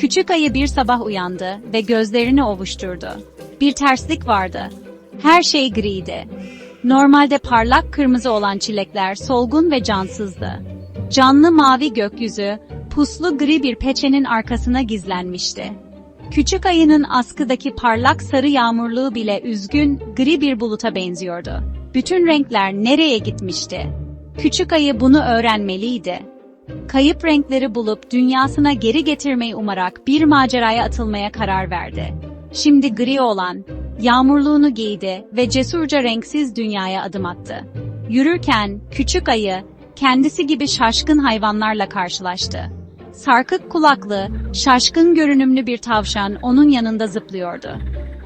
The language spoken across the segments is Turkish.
Küçük ayı bir sabah uyandı ve gözlerini ovuşturdu. Bir terslik vardı. Her şey griydi. Normalde parlak kırmızı olan çilekler solgun ve cansızdı. Canlı mavi gökyüzü, puslu gri bir peçenin arkasına gizlenmişti. Küçük ayının askıdaki parlak sarı yağmurluğu bile üzgün, gri bir buluta benziyordu. Bütün renkler nereye gitmişti? Küçük ayı bunu öğrenmeliydi. Kayıp renkleri bulup dünyasına geri getirmeyi umarak bir maceraya atılmaya karar verdi. Şimdi gri olan, yağmurluğunu giydi ve cesurca renksiz dünyaya adım attı. Yürürken küçük ayı, kendisi gibi şaşkın hayvanlarla karşılaştı. Sarkık kulaklı, şaşkın görünümlü bir tavşan onun yanında zıplıyordu.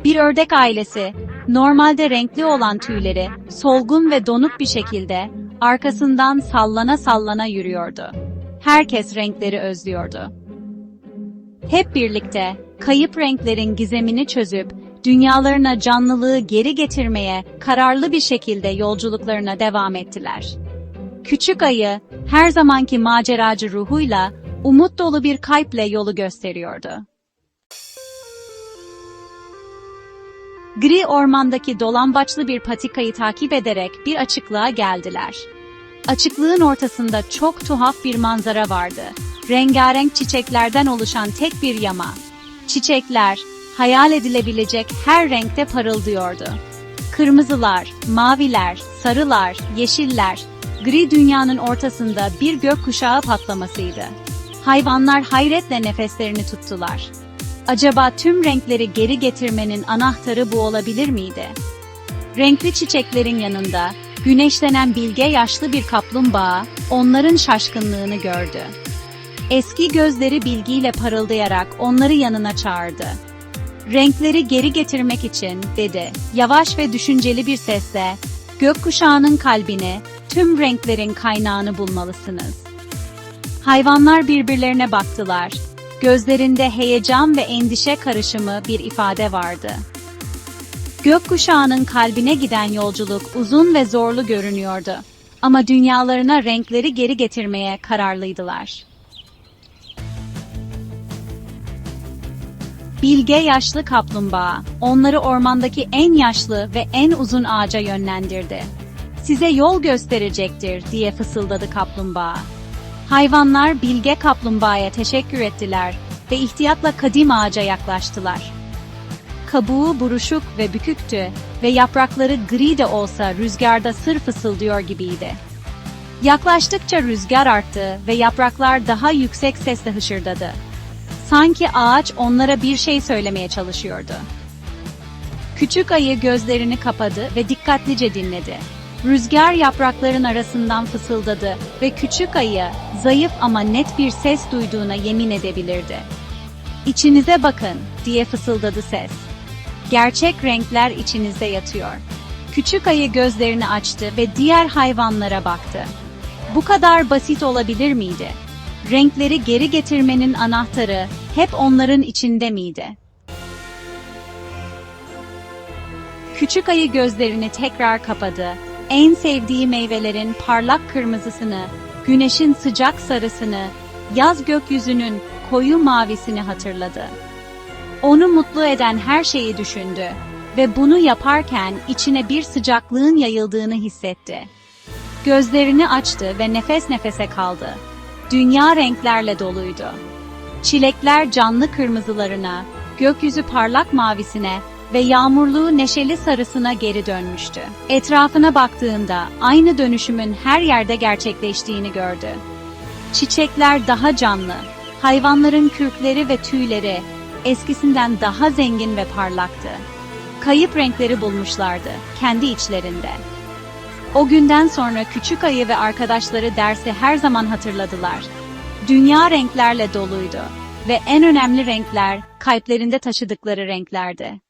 Bir ördek ailesi, normalde renkli olan tüyleri, solgun ve donuk bir şekilde, arkasından sallana sallana yürüyordu. Herkes renkleri özlüyordu. Hep birlikte, kayıp renklerin gizemini çözüp, dünyalarına canlılığı geri getirmeye kararlı bir şekilde yolculuklarına devam ettiler. Küçük ayı, her zamanki maceracı ruhuyla, umut dolu bir kalple yolu gösteriyordu. Gri ormandaki dolambaçlı bir patikayı takip ederek bir açıklığa geldiler. Açıklığın ortasında çok tuhaf bir manzara vardı. Rengarenk çiçeklerden oluşan tek bir yama. Çiçekler, hayal edilebilecek her renkte parıldıyordu. Kırmızılar, maviler, sarılar, yeşiller, gri dünyanın ortasında bir gökkuşağı patlamasıydı. Hayvanlar hayretle nefeslerini tuttular. Acaba tüm renkleri geri getirmenin anahtarı bu olabilir miydi? Renkli çiçeklerin yanında, güneşlenen bilge yaşlı bir kaplumbağa, onların şaşkınlığını gördü. Eski gözleri bilgiyle parıldayarak onları yanına çağırdı. Renkleri geri getirmek için, dedi, yavaş ve düşünceli bir sesle, gökkuşağının kalbini, tüm renklerin kaynağını bulmalısınız. Hayvanlar birbirlerine baktılar. Gözlerinde heyecan ve endişe karışımı bir ifade vardı. Gökkuşağının kalbine giden yolculuk uzun ve zorlu görünüyordu. Ama dünyalarına renkleri geri getirmeye kararlıydılar. Bilge yaşlı kaplumbağa, onları ormandaki en yaşlı ve en uzun ağaca yönlendirdi. Size yol gösterecektir diye fısıldadı kaplumbağa. Hayvanlar bilge kaplumbağaya teşekkür ettiler ve ihtiyatla kadim ağaca yaklaştılar. Kabuğu buruşuk ve büküktü ve yaprakları gri de olsa rüzgarda sır fısıldıyor gibiydi. Yaklaştıkça rüzgar arttı ve yapraklar daha yüksek sesle hışırdadı. Sanki ağaç onlara bir şey söylemeye çalışıyordu. Küçük ayı gözlerini kapadı ve dikkatlice dinledi. Rüzgar yaprakların arasından fısıldadı ve küçük ayı, zayıf ama net bir ses duyduğuna yemin edebilirdi. İçinize bakın, diye fısıldadı ses. Gerçek renkler içinizde yatıyor. Küçük ayı gözlerini açtı ve diğer hayvanlara baktı. Bu kadar basit olabilir miydi? Renkleri geri getirmenin anahtarı hep onların içinde miydi? Küçük ayı gözlerini tekrar kapadı. En sevdiği meyvelerin parlak kırmızısını, güneşin sıcak sarısını, yaz gökyüzünün koyu mavisini hatırladı. Onu mutlu eden her şeyi düşündü ve bunu yaparken içine bir sıcaklığın yayıldığını hissetti. Gözlerini açtı ve nefes nefese kaldı. Dünya renklerle doluydu. Çilekler canlı kırmızılarına, gökyüzü parlak mavisine ve yağmurluğu neşeli sarısına geri dönmüştü. Etrafına baktığında aynı dönüşümün her yerde gerçekleştiğini gördü. Çiçekler daha canlı, hayvanların kürkleri ve tüyleri eskisinden daha zengin ve parlaktı. Kayıp renkleri bulmuşlardı kendi içlerinde. O günden sonra küçük ayı ve arkadaşları dersi her zaman hatırladılar. Dünya renklerle doluydu ve en önemli renkler kalplerinde taşıdıkları renklerdi.